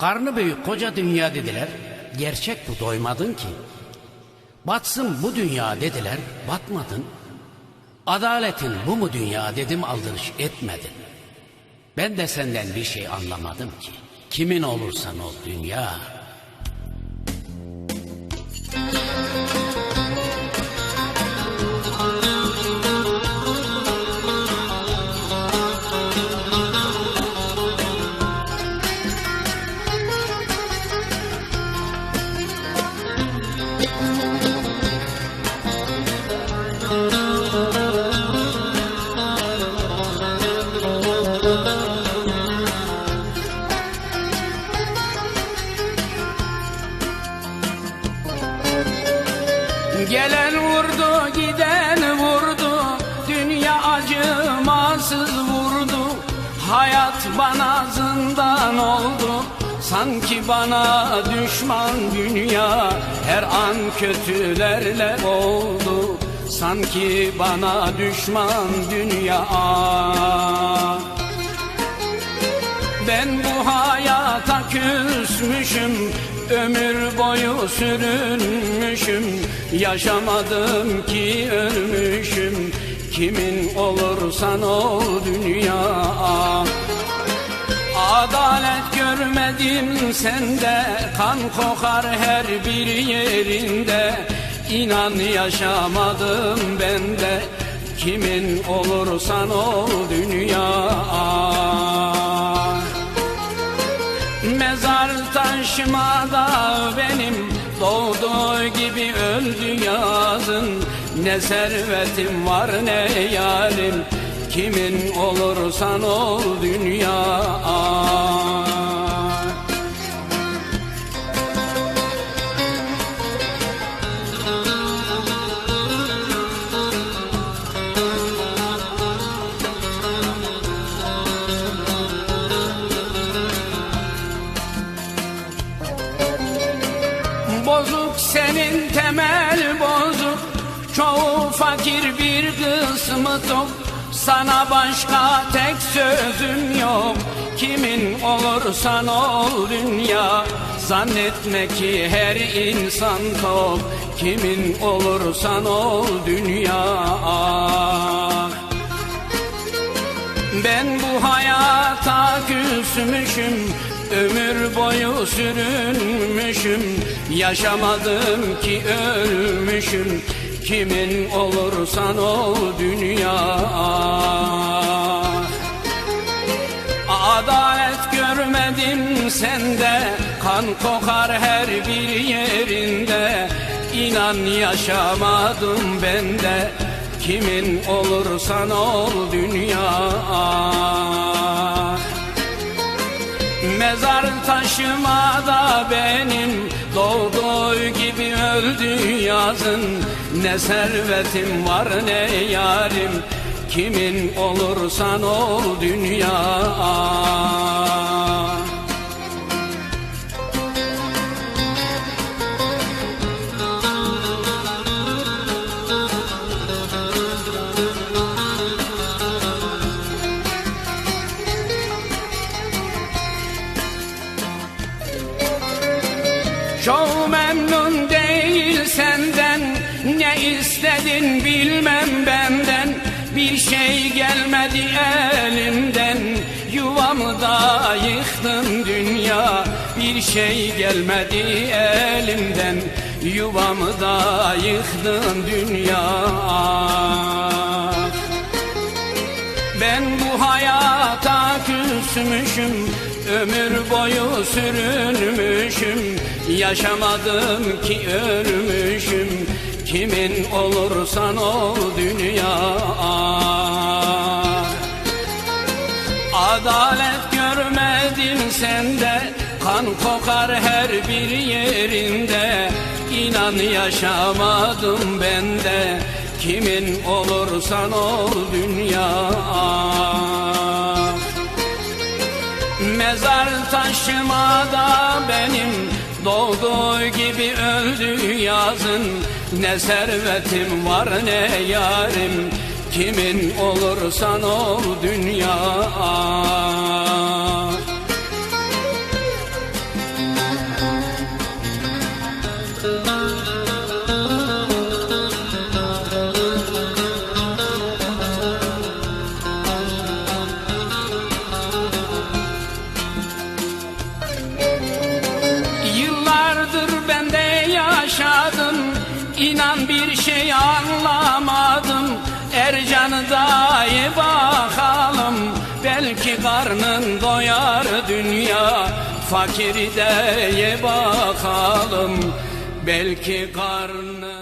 Karnı büyük koca dünya dediler. Gerçek bu doymadın ki. Batsın bu dünya dediler. Batmadın. Adaletin bu mu dünya dedim aldırış etmedin. Ben de senden bir şey anlamadım ki. Kimin olursan ol dünya. Sanki bana düşman dünya Her an kötülerle oldu. Sanki bana düşman dünya. Ben bu hayata küsmüşüm Ömür boyu sürünmüşüm. Yaşamadım ki ölmüşüm Kimin olursan ol dünya Adalet görmedim sende. Kan kokar her bir yerinde. İnan yaşamadım ben de. Kimin olursan ol dünya. Mezar taşıma da benim. Doğduğu gibi öldü yazın. Ne servetim var ne yarim Kimin olursan ol dünya. Bozuk senin temel bozuk. Çoğu fakir bir kısmı tok Sana başka tek sözüm yok. Kimin olursan ol dünya. Zannetme ki her insan tok. Kimin olursan ol dünya. Ben bu hayata küsmüşüm. Ömür boyu sürünmüşüm. Yaşamadım ki ölmüşüm Kimin olursan ol dünya. Adalet görmedim sende Kan kokar her bir yerinde. İnan yaşamadım ben de Kimin olursan ol dünya Mezar taşıma da benim Doğduğu gibi öldü yazın. Ne servetim var ne yarim Kimin olursan ol dünya Çoğu memnun değil senden. Ne istedin bilmem benden. Bir şey gelmedi elimden. Yuvamı da yıktın dünya. Bir şey gelmedi elimden. Yuvamı da yıktın dünya. Ben bu hayata küsmüşüm Ömür boyu sürünmüşüm. Yaşamadım ki ölmüşüm. Kimin olursan ol dünya. Adalet görmedim sende. Kan kokar her bir yerinde. İnan yaşamadım ben de. Kimin olursan ol dünya Mezar taşıma da benim Doğduğu gibi öldü yazın. Ne servetim var ne yarim Kimin olursan ol dünya. Müzik karnın doyar dünya Fakiri de ye bakalım. Belki karnın